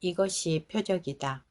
이것이 표적이다.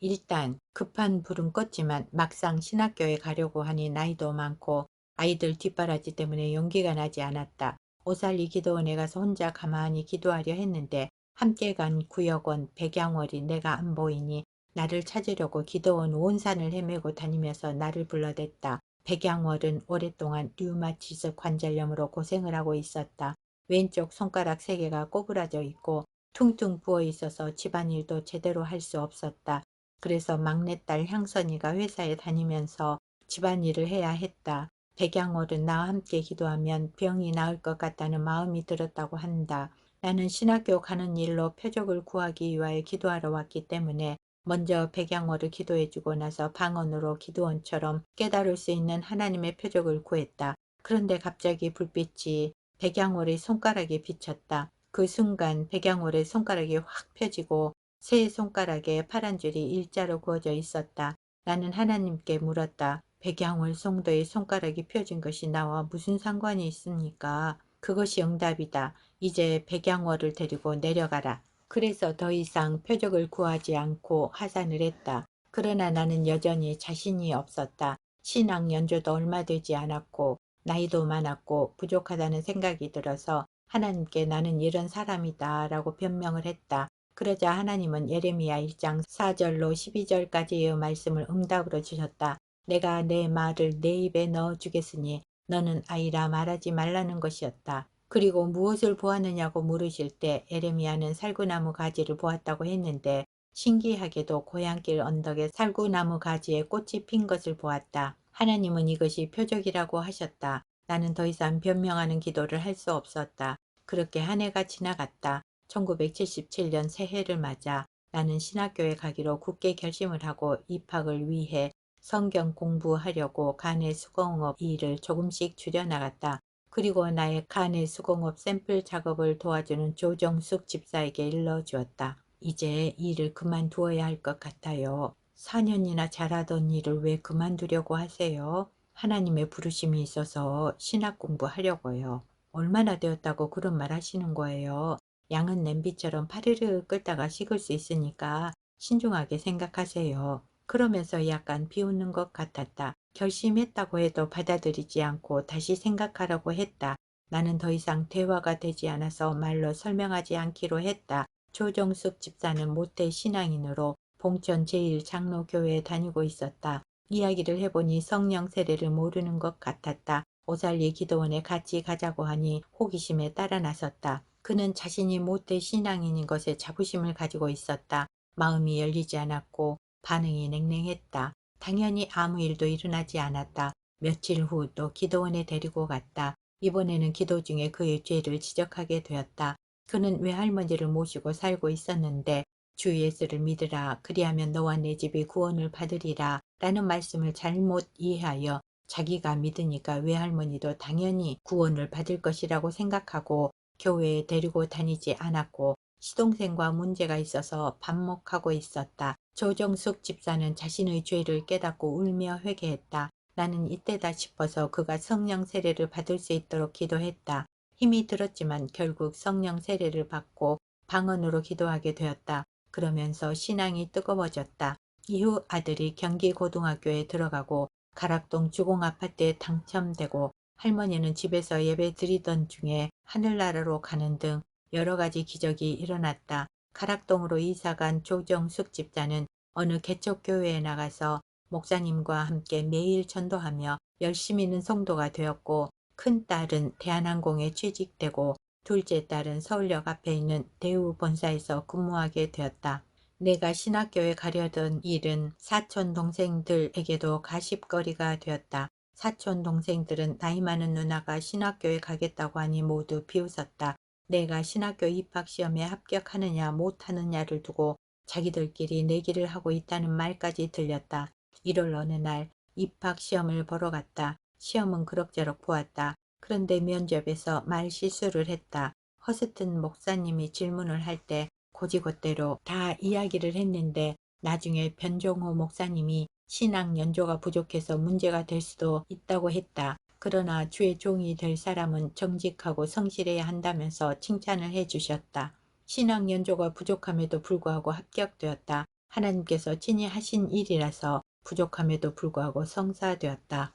일단 급한 불은 껐지만 막상 신학교에 가려고 하니 나이도 많고 아이들 뒷바라지 때문에 용기가 나지 않았다. 오살리 기도원에 가서 혼자 가만히 기도하려 했는데 함께 간 구역원 백양월이 내가 안 보이니 나를 찾으려고 기도원 온 산을 헤매고 다니면서 나를 불러댔다. 백양월은 오랫동안 류마티스 관절염으로 고생을 하고 있었다. 왼쪽 손가락 세 개가 꼬부라져 있고 퉁퉁 부어 있어서 집안일도 제대로 할 수 없었다. 그래서 막내딸 향선이가 회사에 다니면서 집안일을 해야 했다. 백양월은 나와 함께 기도하면 병이 나을 것 같다는 마음이 들었다고 한다. 나는 신학교 가는 일로 표적을 구하기 위하여 기도하러 왔기 때문에 먼저 백양월을 기도해주고 나서 방언으로 기도원처럼 깨달을 수 있는 하나님의 표적을 구했다. 그런데 갑자기 불빛이 백양월의 손가락에 비쳤다. 그 순간 백양월의 손가락이 확 펴지고 세 손가락에 파란 줄이 일자로 그어져 있었다. 나는 하나님께 물었다. 백양월 송도의 손가락이 펴진 것이 나와 무슨 상관이 있습니까? 그것이 응답이다. 이제 백양월을 데리고 내려가라. 그래서 더 이상 표적을 구하지 않고 하산을 했다. 그러나 나는 여전히 자신이 없었다. 신앙 연조도 얼마 되지 않았고 나이도 많았고 부족하다는 생각이 들어서 하나님께 나는 이런 사람이다 라고 변명을 했다. 그러자 하나님은 예레미야 1장 4절로 12절까지의 말씀을 응답으로 주셨다. 내가 내 말을 내 입에 넣어 주겠으니 너는 아이라 말하지 말라는 것이었다. 그리고 무엇을 보았느냐고 물으실 때 에레미야는 살구나무 가지를 보았다고 했는데 신기하게도 고향길 언덕에 살구나무 가지에 꽃이 핀 것을 보았다. 하나님은 이것이 표적이라고 하셨다. 나는 더 이상 변명하는 기도를 할 수 없었다. 그렇게 한 해가 지나갔다. 1977년 새해를 맞아 나는 신학교에 가기로 굳게 결심을 하고 입학을 위해 성경 공부하려고 간의 수공업 일을 조금씩 줄여나갔다. 그리고 나의 간의 수공업 샘플 작업을 도와주는 조정숙 집사에게 일러주었다. 이제 일을 그만두어야 할 것 같아요. 4년이나 잘하던 일을 왜 그만두려고 하세요? 하나님의 부르심이 있어서 신학 공부하려고요. 얼마나 되었다고 그런 말 하시는 거예요. 양은 냄비처럼 파르르 끓다가 식을 수 있으니까 신중하게 생각하세요. 그러면서 약간 비웃는 것 같았다. 결심했다고 해도 받아들이지 않고 다시 생각하라고 했다. 나는 더 이상 대화가 되지 않아서 말로 설명하지 않기로 했다. 조정숙 집사는 모태 신앙인으로 봉천 제1장로교회에 다니고 있었다. 이야기를 해보니 성령 세례를 모르는 것 같았다. 오살리 기도원에 같이 가자고 하니 호기심에 따라 나섰다. 그는 자신이 못돼 신앙인인 것에 자부심을 가지고 있었다. 마음이 열리지 않았고 반응이 냉랭했다. 당연히 아무 일도 일어나지 않았다. 며칠 후 또 기도원에 데리고 갔다. 이번에는 기도 중에 그의 죄를 지적하게 되었다. 그는 외할머니를 모시고 살고 있었는데 주 예수를 믿으라 그리하면 너와 내 집이 구원을 받으리라 라는 말씀을 잘못 이해하여 자기가 믿으니까 외할머니도 당연히 구원을 받을 것이라고 생각하고 교회에 데리고 다니지 않았고 시동생과 문제가 있어서 반목하고 있었다. 조정숙 집사는 자신의 죄를 깨닫고 울며 회개했다. 나는 이때다 싶어서 그가 성령 세례를 받을 수 있도록 기도했다. 힘이 들었지만 결국 성령 세례를 받고 방언으로 기도하게 되었다. 그러면서 신앙이 뜨거워졌다. 이후 아들이 경기고등학교에 들어가고 가락동 주공아파트에 당첨되고 할머니는 집에서 예배 드리던 중에 하늘나라로 가는 등 여러 가지 기적이 일어났다. 가락동으로 이사간 조정숙 집사는 어느 개척교회에 나가서 목사님과 함께 매일 전도하며 열심히는 성도가 되었고 큰딸은 대한항공에 취직되고 둘째 딸은 서울역 앞에 있는 대우 본사에서 근무하게 되었다. 내가 신학교에 가려던 일은 사촌 동생들에게도 가십거리가 되었다. 사촌 동생들은 나이 많은 누나가 신학교에 가겠다고 하니 모두 비웃었다. 내가 신학교 입학시험에 합격하느냐 못하느냐를 두고 자기들끼리 내기를 하고 있다는 말까지 들렸다. 1월 어느 날 입학시험을 보러 갔다. 시험은 그럭저럭 보았다. 그런데 면접에서 말 실수를 했다. 허스튼 목사님이 질문을 할 때 고지고대로 다 이야기를 했는데 나중에 변종호 목사님이 신앙 연조가 부족해서 문제가 될 수도 있다고 했다. 그러나 주의 종이 될 사람은 정직하고 성실해야 한다면서 칭찬을 해주셨다. 신앙 연조가 부족함에도 불구하고 합격되었다. 하나님께서 친히 하신 일이라서 부족함에도 불구하고 성사되었다.